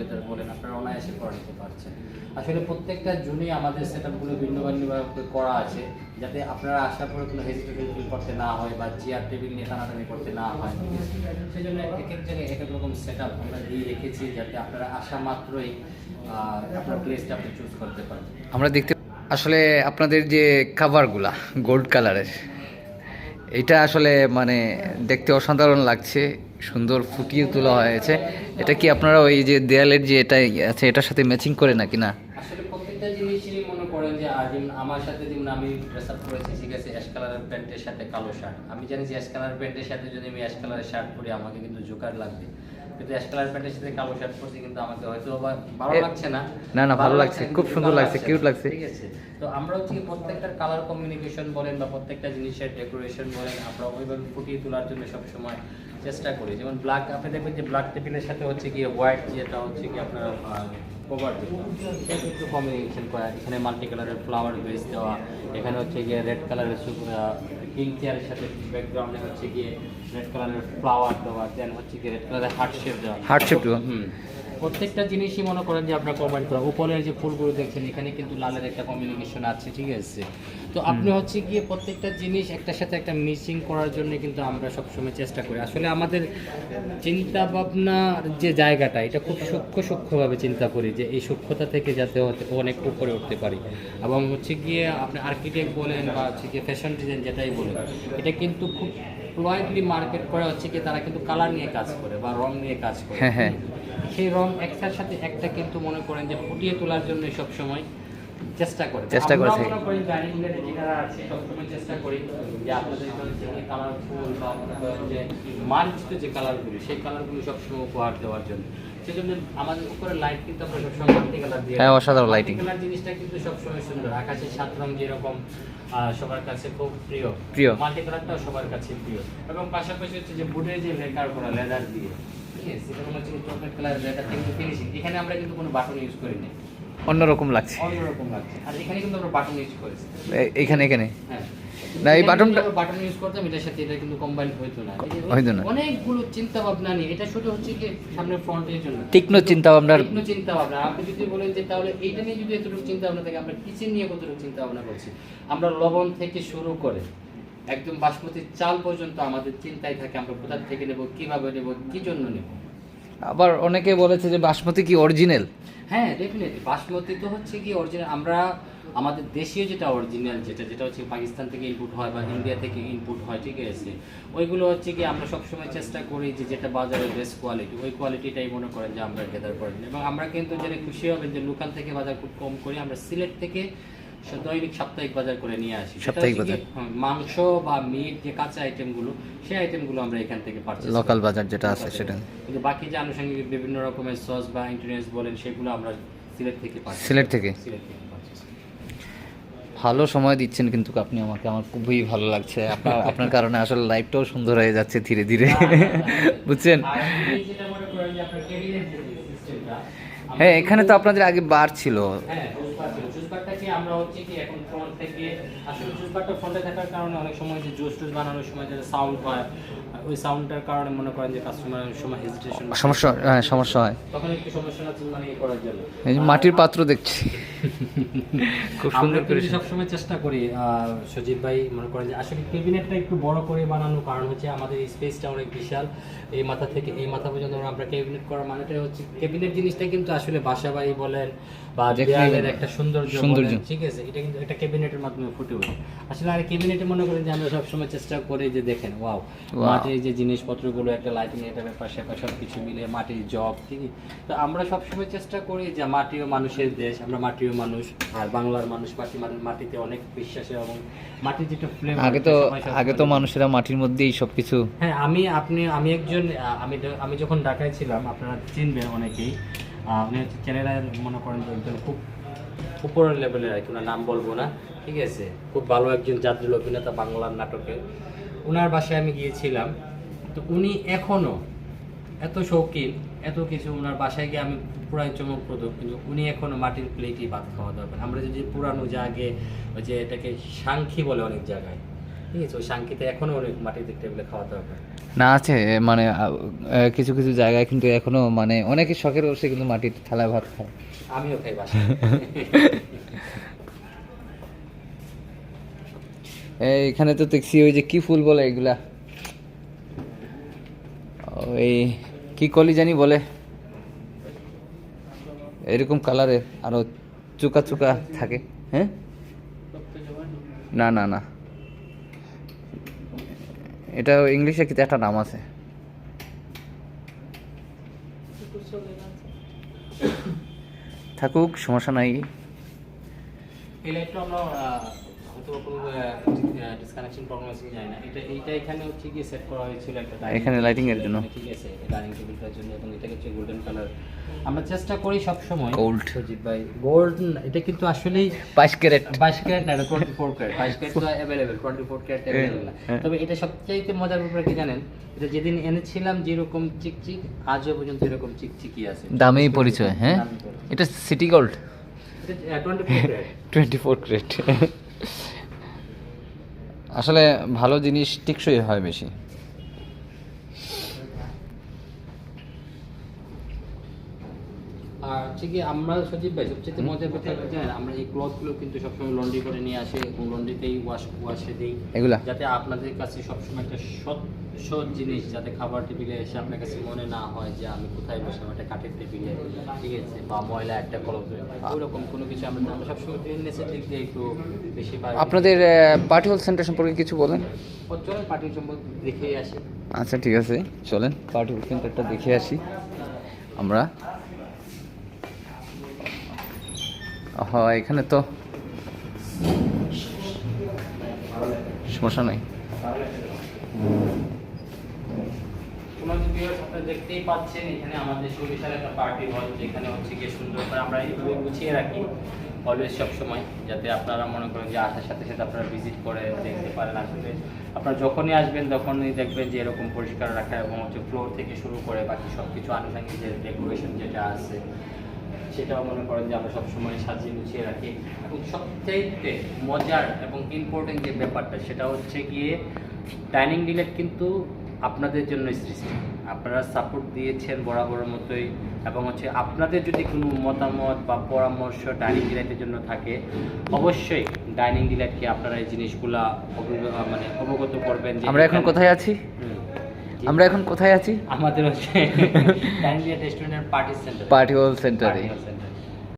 Gather বলেন, আপনারা অনায়াসে করে নিতে পারছেন। আসলে প্রত্যেকটা জুনে আমাদের সেট আপগুলো ভিন্ন ভিন্নভাবে করা আছে, যাতে আপনারা আসার পরে কোনো হেজিটেশন ফিল করতে না হয় বা চেয়ার টেবিল নিয়ে টানাটানি করতে না হয়। সেই জন্য এক এক জায়গায় এক এক রকম সেট আপ আমরা দিয়ে রেখেছি, যাতে আপনারা আসা মাত্রই আপনার প্লেসটা আপনি চুজ করতে পারেন। আমরা দেখতে আসলে আপনাদের যে কাভারগুলা গোল্ড কালারের এটা আসলে মানে দেখতে অসাধারণ লাগছে, সুন্দর ফুটিয়ে তোলা হয়েছে। এটা কি আপনারা ওই যে দেয়ালের যে এটাই আছে, এটার সাথে ম্যাচিং করে নাকি না? করেন যে আমার সাথে আমি করেছি, ঠিক আছে অ্যাশ প্যান্টের সাথে কালো শার্ট আমি জানি যে অ্যাশ কালার প্যান্টের সাথে যদি আমি অ্যাশ কালারের শার্ট পরি, আমাকে কিন্তু জোকার লাগবে। কিন্তু অ্যাশ কালার প্যান্টের সাথে কালো শার্ট পরছি কিন্তু আমাকে হয়তো ভালো লাগছে না। না, না, ভালো লাগছে, খুব সুন্দর লাগছে, cute লাগছে। ঠিক আছে। তো আমরা হচ্ছে কি প্রত্যেকটার কালার কমিউনিকেশন বলেন বা প্রত্যেকটা জিনিসের ডেকোরেশন বলেন আমরা ওইভাবে ফুটিয়ে তোলার জন্য সবসময় চেষ্টা করি। যেমন ব্ল্যাক আপনি দেখবেন যে ব্ল্যাক টেবিলের সাথে হচ্ছে কি হোয়াইট যেটা হচ্ছে কি আপনার কভার একটু কম্বিনেশন করা। এখানে মাল্টি কালারের ফ্লাওয়ার বেস দেওয়া। এখানে হচ্ছে গিয়ে রেড কালারের কিং চেয়ারের সাথে ব্যাকগ্রাউন্ডে হচ্ছে গিয়ে রেড কালারের ফ্লাওয়ার দেওয়া দেন হচ্ছে গিয়ে রেড কালারের হার্ট শেপ দেওয়া হার্ট শেপ দেওয়া। হুম প্রত্যেকটা জিনিসই মনে করেন যে আপনার কমেন্ট করা। উপরের যে ফুলগুলো দেখছেন এখানে কিন্তু লালের একটা কমিউনিকেশন আছে ঠিক আছে? তো আপনি হচ্ছে গিয়ে প্রত্যেকটা জিনিস একটার সাথে একটা মিসিং করার জন্য কিন্তু আমরা সবসময় চেষ্টা করি। আসলে আমাদের চিন্তা ভাবনার যে জায়গাটা এটা খুব সূক্ষ্ম সূক্ষ্মভাবে চিন্তা করি যে এই সূক্ষ্মতা থেকে যাতে অনেক উপরে উঠতে পারি। এবং হচ্ছে গিয়ে আপনি আর্কিটেক্ট বলেন বা হচ্ছে গিয়ে ফ্যাশন ডিজাইন যেটাই বলেন এটা কিন্তু খুব ফ্লুয়েন্টলি মার্কেট করে হচ্ছে কি তারা কিন্তু কালার নিয়ে কাজ করে বা রং নিয়ে কাজ করে। হ্যাঁ, হ্যাঁ। সেই রং একটার সাথে একটা কিন্তু মনে করেন যে ফুটিয়ে তোলার জন্য সব সময় চেষ্টা করে। চেষ্টা করে থাকি। মনে করি ডাইনিং টেবিলে যেটা আছে সবসময় চেষ্টা করি যে আপনাদের যে কালারফুল বা মনে করেন যে মার্জিত যে কালারগুলো সেই কালারগুলো সবসময় উপহার দেওয়ার জন্য। সেই জন্য আমাদের উপরে লাইট কিন্তু আমরা সবসময় মাল্টি কালার দিয়ে হ্যাঁ, অসাধারণ lighting। কালার জিনিসটা কিন্তু সবসময় সুন্দর। আকাশের সাত রং যেরকম সবার কাছে খুব প্রিয়। প্রিয়। মাল্টি কালারটাও সবার কাছে প্রিয়। এবং পাশাপাশি হচ্ছে যে বুটের যে লেকার করা লেদার দিয়ে। ঠিক আছে সেটা কোনো হচ্ছে চকলেট কালার লেদার কিন্তু ফিনিশিং এখানে আমরা কিন্তু কোনো বাটন ইউজ করিনি। অন্যরকম লাগছে। অন্যরকম লাগছে। আর এখানে কিন্তু আমরা বাটন ইউজ করেছি। এখানে এখানে? হ্যাঁ। না, এই বাটনটা- বাটন ইউজ করতাম এটার সাথে এটা কিন্তু কম্বাইন হইতো না। হইতো না। অনেকগুলো চিন্তা ভাবনা নিয়ে এটা শুধু হচ্ছে কি সামনে ফ্রন্টের জন্য। তীক্ষ্ণ চিন্তা তীক্ষ্ণ চিন্তা ভাবনা আপনি যদি বলেন যে তাহলে এইটা নিয়ে যদি এতটুকু চিন্তা ভাবনা থাকে আমরা কিচেন নিয়ে কতটুকু চিন্তা ভাবনা করছি? আমরা লবণ থেকে শুরু করে একদম বাসমতি চাল পর্যন্ত আমাদের চিন্তায় থাকে আমরা কোথা থেকে নেব কীভাবে নেব কি জন্য নেব। আবার অনেকে বলেছে যে বাসমতি কি অরিজিনাল? হ্যাঁ ডেফিনেটলি বাসমতি তো হচ্ছে কি অরিজিনাল। আমরা আমাদের দেশীয় যেটা অরিজিনাল যেটা যেটা হচ্ছে পাকিস্তান থেকে ইনপুট হয় বা ইন্ডিয়া থেকে ইনপুট হয় ঠিক আছে? ওইগুলো হচ্ছে কি আমরা সবসময় চেষ্টা করি যে যেটা বাজারে বেস্ট কোয়ালিটি ওই কোয়ালিটিটাই মনে করেন যে আমরা গেদার করেন এবং আমরা কিন্তু যেটা খুশি হবেন যে লোকাল থেকে বাজার খুব কম করি আমরা সিলেট থেকে দৈনিক সাপ্তাহিক বাজার করে নিয়ে আসি। সাপ্তাহিক বাজার। হ্যাঁ, মাংস বা মিট যে কাঁচা আইটেমগুলো সেই আইটেমগুলো আমরা এখান থেকে পারচেজ লোকাল বাজার যেটা আছে সেটা। কিন্তু বাকি যে আনুষঙ্গিক বিভিন্ন রকমের সস বা ইন্টারনেট বলেন সেগুলো আমরা সিলেট থেকে পাচ্ছি সিলেট থেকে? সিলেট থেকে ভালো সময় দিচ্ছেন কিন্তু আপনি আমাকে। আমার খুবই ভালো লাগছে। আপনার আপনার কারণে আসলে লাইফটাও সুন্দর হয়ে যাচ্ছে ধীরে ধীরে। বুঝছেন? আর এই যেটা মনে করেন যে আপনার cabinet যে systemটা, আমরা হ্যাঁ এখানে তো আপনাদের আগে বার ছিল হ্যাঁ জুস বার ছিল। জুস বারটা কি আমরা হচ্ছে কি এখন ফ্রন্ট থেকে আসলে জুস বারটা ফ্রন্টে থাকার কারণে অনেক সময় যে জুস টুস বানানোর সময় যে সাউন্ড হয় ওই সাউন্ডটার কারণে মনে করেন যে কাস্টমার সময় হেজিটেশন সমস্যা হ্যাঁ সমস্যা হয়। তখন একটু সমস্যা আছে মানে ইয়ে করার জন্য। এই যে মাটির পাত্র দেখছি। খুব সুন্দর করে কিন্তু সবসময় চেষ্টা করি সজীব ভাই মনে করেন যে আসলে ক্যাবিনেটটা একটু বড় করে বানানো কারণ হচ্ছে আমাদের স্পেসটা অনেক বিশাল। এই মাথা থেকে এই মাথা পর্যন্ত আমরা ক্যাবিনেট করা মানেটাই হচ্ছে ক্যাবিনেট জিনিসটা কিন্তু আসলে বাসা বাড়ি বলেন বা দেয়ালের একটা সৌন্দর্য সৌন্দর্য। ঠিক আছে? এটা কিন্তু একটা ক্যাবিনেটের মাধ্যমে ফুটে ওঠে। আসলে আর ক্যাবিনেটে মনে করেন যে আমরা সবসময় চেষ্টা করি যে দেখেন ওয়াও মাটির যে জিনিসপত্রগুলো একটা লাইটিং এটা ব্যাপার স্যাপার সব কিছু মিলে মাটির জব ঠিক তো আমরা সবসময় চেষ্টা করি যে মাটিও মানুষের দেশ আমরা মাটিও মানুষ আর বাংলার মানুষ মাটি মাটিতে অনেক বিশ্বাসী এবং মাটির যেটা ফ্লেভার আগে তো আগে তো মানুষেরা মাটির মধ্যেই সবকিছু হ্যাঁ আমি আপনি আমি একজন আমি আমি যখন ঢাকায় ছিলাম আপনারা চিনবেন অনেকেই হচ্ছে চ্যানেলের মনে করেন খুব উপরের লেভেলের আর কি, ওনার নাম বলব না, ঠিক আছে? খুব ভালো একজন জাতীয় অভিনেতা বাংলার নাটকে। ওনার বাসায় আমি গিয়েছিলাম। তো উনি এখনও এত শৌখিন, এত কিছু ওনার বাসায় গিয়ে আমি পুরাই চমকপ্রদ, কিন্তু উনি এখনও মাটির প্লেটই ভাত খাওয়া দরকার। আমরা যদি পুরানো যে আগে ওই যে এটাকে সাংখি বলে অনেক জায়গায়, ঠিক আছে? ওই শাঙ্কিতে এখনও অনেক মাটিতে টেবিলে খাওয়া দাওয়া করে না, আছে মানে কিছু কিছু জায়গায় কিন্তু এখনও মানে অনেকে শখের বসে কিন্তু মাটির থালায় ভাত খায়। আমিও খাই বাসায়। এই, এখানে তো দেখছি ওই যে কি ফুল বলে এগুলা? ওই কি কলি জানি বলে। এরকম কালারের আরও চুকা চুকা থাকে হ্যাঁ? না না না। এটা ইংলিশে কিছু একটা নাম আছে? থাকুক সমস্যা নাই। এই লাইটটা আমরা ডিসকানেকশন প্রবলেম আছে কি জানি না। এটা এইটা এখানে হচ্ছে কি সেট করা হয়েছিল একটা এখানে লাইটিং এর জন্য। ঠিক আছে ডাইনিং টেবিলটার জন্য এবং এটা হচ্ছে গোল্ডেন কালার আমরা চেষ্টা করি সব সময় Gold. সজিব ভাই। গোল্ড এটা কিন্তু আসলেই বাইশ ক্যারেট। বাইশ ক্যারেট না টোয়েন্টি ফোর ক্যারেট। বাইশ ক্যারেট তো টোয়েন্টি ফোর ক্যারেট অ্যাভেলেবেল না। হ্যাঁ। তবে এটা সবচাইতে মজার ব্যাপার কি জানেন? এটা যেদিন এনেছিলাম যেরকম চিকচিক আজও পর্যন্ত এরকম চিকচিকি আছে। দামেই পরিচয় হ্যাঁ? এটা city gold twenty four carat. Twenty four carat আসলে ভালো জিনিস টিকসই হয় বেশি। আর হচ্ছে কি আমরা সজীব ভাই সবচেয়ে মজার ব্যাপার কি জানেন আমরা এই ক্লথগুলো কিন্তু সবসময় লন্ড্রি করে নিয়ে আসি এবং লন্ড্রিতেই ওয়াশ ওয়াশে দিই। এগুলা? যাতে আপনাদের কাছে সবসময় একটা স্বচ্ছ জিনিস যাতে খাবার টেবিলে এসে আপনার কাছে মনে না হয় যে আমি কোথায় বসলাম একটা কাঠের টেবিলে ঠিক আছে বা ময়লা একটা কলম ওরকম কোনো কিছু আমরা আমরা সবসময় ক্লিননেসের দিক দিয়ে একটু বেশি আপনাদের পার্টি হল সেন্টার সম্পর্কে কিছু বলেন। চলেন পার্টির সম্পর্কে দেখেই আসি। আচ্ছা ঠিক আছে চলেন পার্টি হল সেন্টারটা দেখে আসি আমরা। হয় এখানে তো সমস্যা নাই। আপনারা দেখতেই পাচ্ছেন, এখানে আমাদের একটা যেখানে হচ্ছে গিয়ে সুন্দর করে আমরা গুছিয়ে রাখি অলওয়েজ সব সময় যাতে আপনারা মনে করেন যে আসার সাথে সাথে আপনারা ভিজিট করে দেখতে পারেন আপনারা যখনই আসবেন তখনই দেখবেন যে এরকম পরিষ্কার রাখা এবং হচ্ছে ফ্লোর থেকে শুরু করে বাকি সব কিছু যে ডেকোরেশন যেটা আছে, সেটাও মনে করেন যে আমরা সবসময় সাজিয়ে গুছিয়ে রাখি। এবং সবচাইতে মজার এবং ইম্পর্টেন্ট যে ব্যাপারটা, সেটা হচ্ছে গিয়ে ডাইনিং ডিলেট কিন্তু আপনাদের জন্য সৃষ্টি। আপনারা সাপোর্ট দিয়েছেন বরাবরের মতোই এবং হচ্ছে আপনাদের যদি কোনো মতামত বা পরামর্শ ডাইনিং ডিলাইটের জন্য থাকে অবশ্যই ডাইনিং ডিলাইটকে আপনারা এই জিনিসগুলা মানে অবগত করবেন যে আমরা এখন কোথায় আছি। আমরা এখন কোথায় আছি? আমাদের হচ্ছে ডাইনিং ডিলাইট রেস্টুরেন্টের party centre party hall centre